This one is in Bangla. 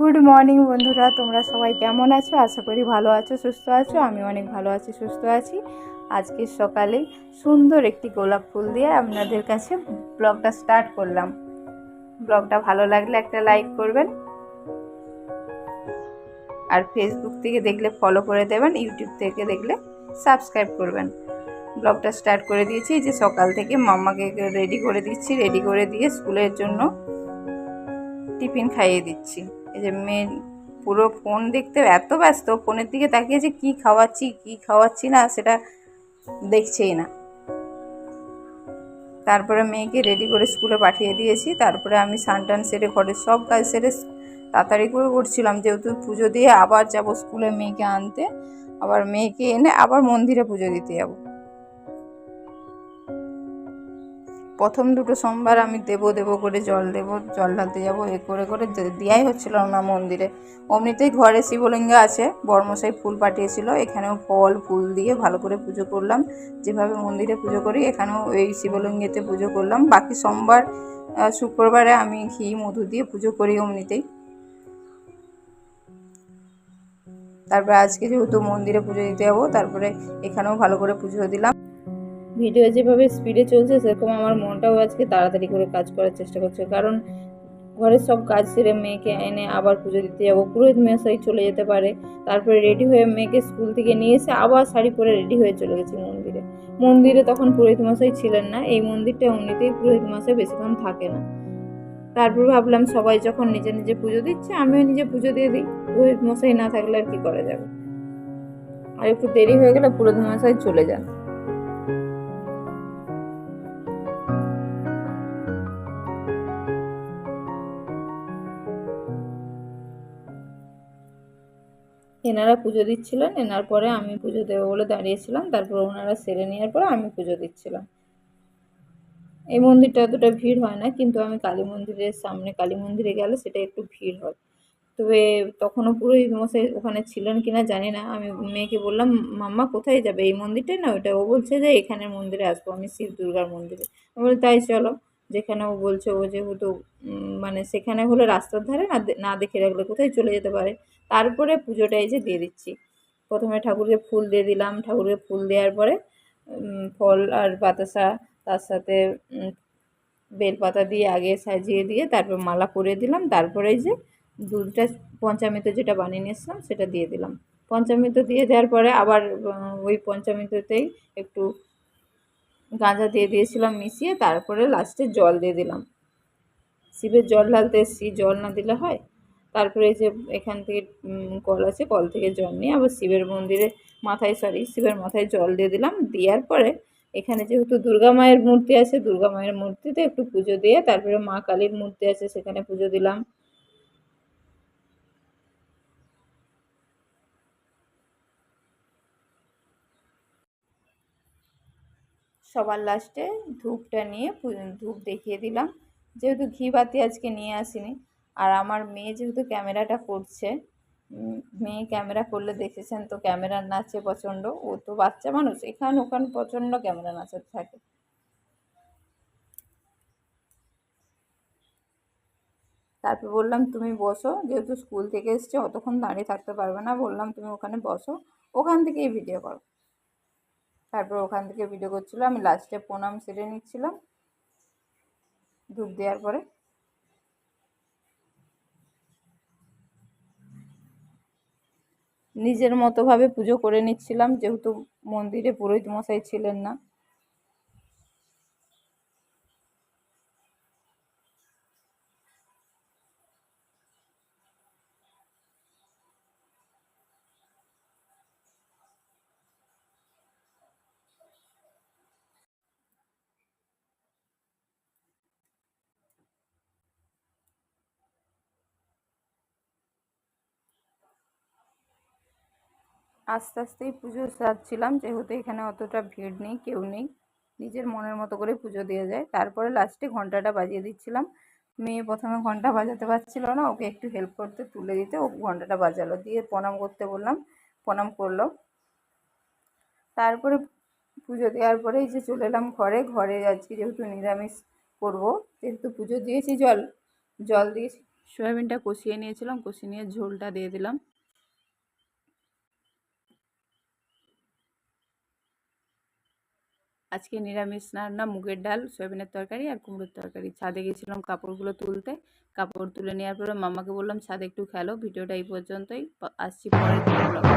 গুড মর্নিং বন্ধুরা, তোমরা সবাই কেমন আছো? আশা করি ভালো আছো, সুস্থ আছো, আমি অনেক ভালো আছি, সুস্থ আছি। আজকে সকালে সুন্দর একটি গোলাপ ফুল দিয়ে আপনাদের কাছে ব্লগটা স্টার্ট করলাম। ব্লগটা ভালো লাগলে একটা লাইক করবেন আর ফেসবুক থেকে দেখলে ফলো করে দেবেন ইউটিউব থেকে দেখলে সাবস্ক্রাইব করবেন। ব্লগটা স্টার্ট করে দিয়েছি যে সকাল থেকে মাম্মাকে রেডি করে দিচ্ছি রেডি করে দিয়ে স্কুলের জন্য টিফিন খাইয়ে দিচ্ছি। এই যে মেয়ে পুরো ফোন দেখতে এত ব্যস্ত, ফোনের দিকে তাকিয়ে যে কী খাওয়াচ্ছি কী খাওয়াচ্ছি না সেটা দেখছেই না। তারপরে মেয়েকে রেডি করে স্কুলে পাঠিয়ে দিয়েছি। তারপরে আমি সানটান সেরে ঘরের সব কাজ সেরে তাড়াতাড়ি করে করছিলাম যেহেতু পুজো দিয়ে আবার যাব স্কুলে মেয়েকে আনতে, আবার মেয়েকে এনে আবার মন্দিরে পুজো দিতে যাব। প্রথম দুটো সোমবার আমি দেবো দেবো করে জল দেবো, জল ঢালতে যাব, এ করে করে দেওয়াই হচ্ছিল না মন্দিরে। অমনিতেই ঘরে শিবলিঙ্গ আছে, বর্মশাই ফুল পাঠিয়েছিল, এখানেও ফল, ফুল দিয়ে ভালো করে পুজো করলাম। যেভাবে মন্দিরে পুজো করি, এখানেও এই শিবলিঙ্গেতে পুজো করলাম। বাকি সোমবার শুক্রবারে আমি ঘি, মধু দিয়ে পুজো করি অমনিতেই। তারপরে আজকে যেহেতু মন্দিরে পুজো দিতে যাব, তারপরে এখানেও ভালো করে পুজো দিলাম। ভিডিও যেভাবে স্পিডে চলছে, সেরকম আমার মনটাও আজকে তাড়াতাড়ি করে কাজ করার চেষ্টা করছে। কারণ ঘরের সব কাজ সেরে মেয়েকে এনে আবার পুজো দিতে যাব। পুরোহিত মেশাই চলে যেতে পারে। তারপরে রেডি হয়ে মেয়েকে স্কুল থেকে নিয়ে এসে আবার শাড়ি পরে রেডি হয়ে চলে গেছি মন্দিরে। মন্দিরে তখন পুরোহিত মশাই ছিলেন না। এই মন্দিরটা এমনিতেই পুরোহিত মশাই বেশিক্ষণ থাকে না। তারপর ভাবলাম সবাই যখন নিজে নিজে পুজো দিচ্ছে, আমিও নিজে পুজো দিয়ে দিই। পুরোহিত মশাই না থাকলে আর কি করা যাবে? আর একটু দেরি হয়ে গেলে পুরোহিত মশাই চলে যান। এনারা পুজো দিচ্ছিলেন, এনার পরে আমি পুজো দেবো বলে দাঁড়িয়েছিলাম, তারপর ওনারা সেরে নেওয়ার পরে আমি পুজো দিচ্ছিলাম। এই মন্দিরটা অতটা ভিড় হয় না, কিন্তু আমি কালী মন্দিরের সামনে, কালী মন্দিরে গেলে সেটা একটু ভিড় হয়। তবে তখনও পুরোহিত মশাই ওখানে ছিলেন কিনা জানি না, আমি মেয়েকে বললাম, মাম্মা, কোথায় যাবে? এই মন্দিরটাই না? ওইটা ও বলছে যে, এখানের মন্দিরে আসব, আমি শিব দুর্গার মন্দিরে। আমি বলি, তাই চলো। যেখানে ও বলছে ও যেহেতু মানে সেখানে হলে রাস্তার ধারে না না দেখে রাখলে কোথায় চলে যেতে পারে। তারপরে পুজোটা এই যে দিয়ে দিচ্ছি। প্রথমে ঠাকুরকে ফুল দিয়ে দিলাম। ঠাকুরকে ফুল দেওয়ার পরে ফল আর বাতাসা, তার সাথে বেলপাতা দিয়ে আগে সাজিয়ে দিয়ে তারপর মালা পরিয়ে দিলাম। তারপরে যে দুধটা, পঞ্চামৃত যেটা বানিয়ে নিয়েছিলাম সেটা দিয়ে দিলাম। পঞ্চামৃত দিয়ে দেওয়ার পরে আবার ওই পঞ্চামৃততেই একটু গাঁজা দিয়ে দিয়েছিলাম মিশিয়ে, তারপরে লাস্টে জল দিয়ে দিলাম। শিবের জল ঢালতে এসছি, জল না দিলে হয়। তারপরে যে এখান থেকে কল আছে, কল থেকে জল নিয়ে আবার শিবের মন্দিরে মাথায় সরি শিবের মাথায় জল দিয়ে দিলাম। দেওয়ার পরে এখানে যেহেতু দুর্গা মায়ের মূর্তি আছে, দুর্গা মায়ের মূর্তিতে একটু পুজো দিয়ে, তারপরে মা কালীর মূর্তি আছে, সেখানে পুজো দিলাম। সবার লাস্টে ধূপটা নিয়ে ধূপ দেখিয়ে দিলাম। যেহেতু ঘি বাতি আজকে নিয়ে আসিনি। আর আমার মেয়ে যেহেতু ক্যামেরাটা করছে মেয়ে ক্যামেরা করলে দেখেছেন তো ক্যামেরা নাচে প্রচণ্ড ও তো বাচ্চা মানুষ, এখান ওখান প্রচণ্ড ক্যামেরা নাচাতে থাকে। তারপর বললাম, তুমি বসো, যেহেতু স্কুল থেকে এসছে, অতক্ষণ দাঁড়িয়ে থাকতে পারবে না। বললাম, তুমি ওখানে বসো, ওখান থেকেই ভিডিও করো। তারপর ওখান থেকে ভিডিও করছিল। আমি লাস্টে প্রণাম সেরে নিচ্ছিলাম। ধূপ দেওয়ার পরে। নিজের মতোভাবে পুজো করে নিচ্ছিলাম, যেহেতু মন্দিরে পুরোহিত মশাই ছিলেন না। আস্তে আস্তেই পুজো সারছিলাম যেহেতু এখানে অতটা ভিড় নেই, কেউ নেই। নিজের মনের মতো করে পুজো দিয়ে যায়। তারপরে লাস্টে ঘন্টাটা বাজিয়ে দিচ্ছিলাম। মেয়ে প্রথমে ঘণ্টা বাজাতে পারছিল না, ওকে একটু হেল্প করতে তুলে দিতে ও ঘন্টাটা বাজালো। দিয়ে প্রণাম করতে বললাম, প্রণাম করল। তারপরে পুজো দেওয়ার পরেই যে চলে এলাম ঘরে। ঘরে আজকে যেহেতু নিরামিষ করব, যেহেতু পুজো দিয়েছি জল জল দিয়েছি সয়াবিনটা কষিয়ে নিয়েছিলাম, কষিয়ে নিয়ে ঝোলটা দিয়ে দিলাম। আজকে নিরামিষ রান্না মুগের ডাল, সয়াবিনের তরকারি আর কুমড়োর তরকারি। ছাদে গেছিলাম কাপড়গুলো তুলতে। কাপড় তুলে নেওয়ার পরে মামাকে বললাম, ছাদে একটু খেলো, ভিডিওটা এই পর্যন্তই আসছি দিন